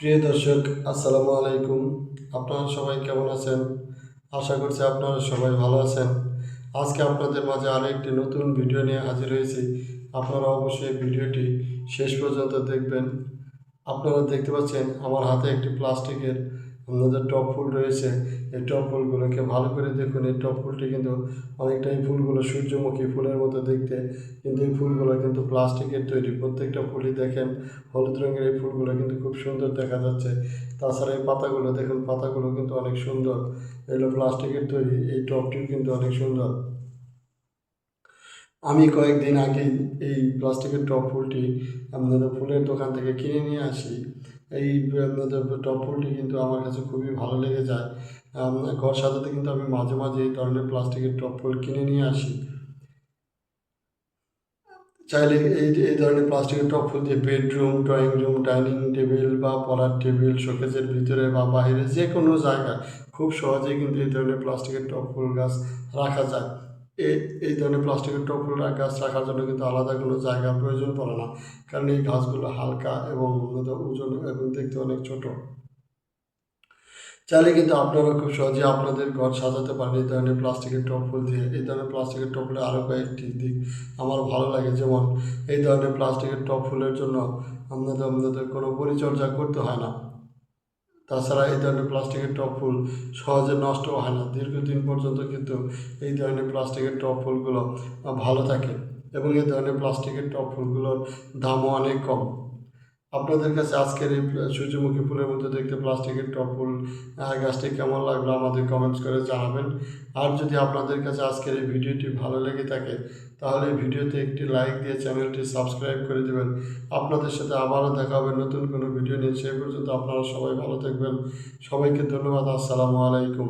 প্রিয় দর্শক, আসসালামু আলাইকুম। আপনারা সবাই কেমন আছেন? আশা করছি আপনারা সবাই ভালো আছেন। আজকে আপনাদের মাঝে আরও একটি নতুন ভিডিও নিয়ে হাজির হয়েছি। আপনারা অবশ্যই ভিডিওটি শেষ পর্যন্ত দেখবেন। আপনারা দেখতে পাচ্ছেন, আমার হাতে একটি প্লাস্টিকের আমাদের টপ ফুল রয়েছে, এই টপ ফুলগুলোকে ভালো করে দেখুন। এই টপ ফুলটি কিন্তু অনেকটা এই ফুলগুলো সূর্যমুখী ফুলের মতো দেখতে। কিন্তু এই ফুলগুলো কিন্তু প্লাস্টিকের তৈরি। প্রত্যেকটা ফুলই দেখেন, হলুদ রঙের এই ফুলগুলো কিন্তু খুব সুন্দর দেখা যাচ্ছে। তাছাড়া এই পাতাগুলো দেখুন, পাতাগুলো কিন্তু অনেক সুন্দর। এগুলো প্লাস্টিকের তৈরি, এই টবটিও কিন্তু অনেক সুন্দর। আমি কয়েকদিন আগেই এই প্লাস্টিকের টপ ফুলটি আপনাদের ফুলের দোকান থেকে কিনে নিয়ে আসি। এই আপনাদের টপ ফুলটি কিন্তু আমার কাছে খুবই ভালো লেগে যায়। ঘর সাজাতে কিন্তু আমি মাঝে মাঝে এই ধরনের প্লাস্টিকের টপ ফুল কিনে নিয়ে আসি। চাইলে এই এই ধরনের প্লাস্টিকের টপ ফুল দিয়ে bedroom, drawing room, dining table বা পড়ার টেবিল, শোকেজের ভিতরে বা বাইরে যে কোনো জায়গায় খুব সহজেই কিন্তু এই ধরনের প্লাস্টিকের টপ ফুল গাছ রাখা যায়। এই এই ধরনের প্লাস্টিকের টপ গাছ রাখার জন্য কিন্তু আলাদা কোনো জায়গার প্রয়োজন পড়ে না। কারণ এই গাছগুলো হালকা এবং উন্নত ওজন এবং দেখতে অনেক ছোট। চাইলে কিন্তু আপনারা খুব সহজে আপনাদের ঘর সাজাতে পারেন এই ধরনের প্লাস্টিকের টপ ফুল দিয়ে। এই ধরনের প্লাস্টিকের টপ ফুলের আরও কয়েকটি দিক আমার ভালো লাগে। যেমন এই ধরনের প্লাস্টিকের টপ ফুলের জন্য আপনাদের আপনাদের কোনো পরিচর্যা করতে হয় না। তাছাড়া এই ধরনের প্লাস্টিকের টপ ফুল সহজে নষ্ট হয় না। দীর্ঘদিন পর্যন্ত কিন্তু এই ধরনের প্লাস্টিকের টপ ফুলগুলো ভালো থাকে এবং এই ধরনের প্লাস্টিকের টপ ফুলগুলোর দামও অনেক কম। আপনাদের কাছে আজকের এই সূর্যমুখী ফুলের মধ্যে দেখতে প্লাস্টিকের টপ ফুল গাছটি কেমন লাগল আমাদের কমেন্টস করে জানাবেন। আর যদি আপনাদের কাছে আজকের এই ভিডিওটি ভালো লেগে থাকে, তাহলে ভিডিওতে একটি লাইক দিয়ে চ্যানেলটি সাবস্ক্রাইব করে দেবেন। আপনাদের সাথে আবারও দেখা হবে নতুন কোনো ভিডিও নিয়ে। সেই পর্যন্ত আপনারা সবাই ভালো থাকবেন। সবাইকে ধন্যবাদ। আসসালামু আলাইকুম।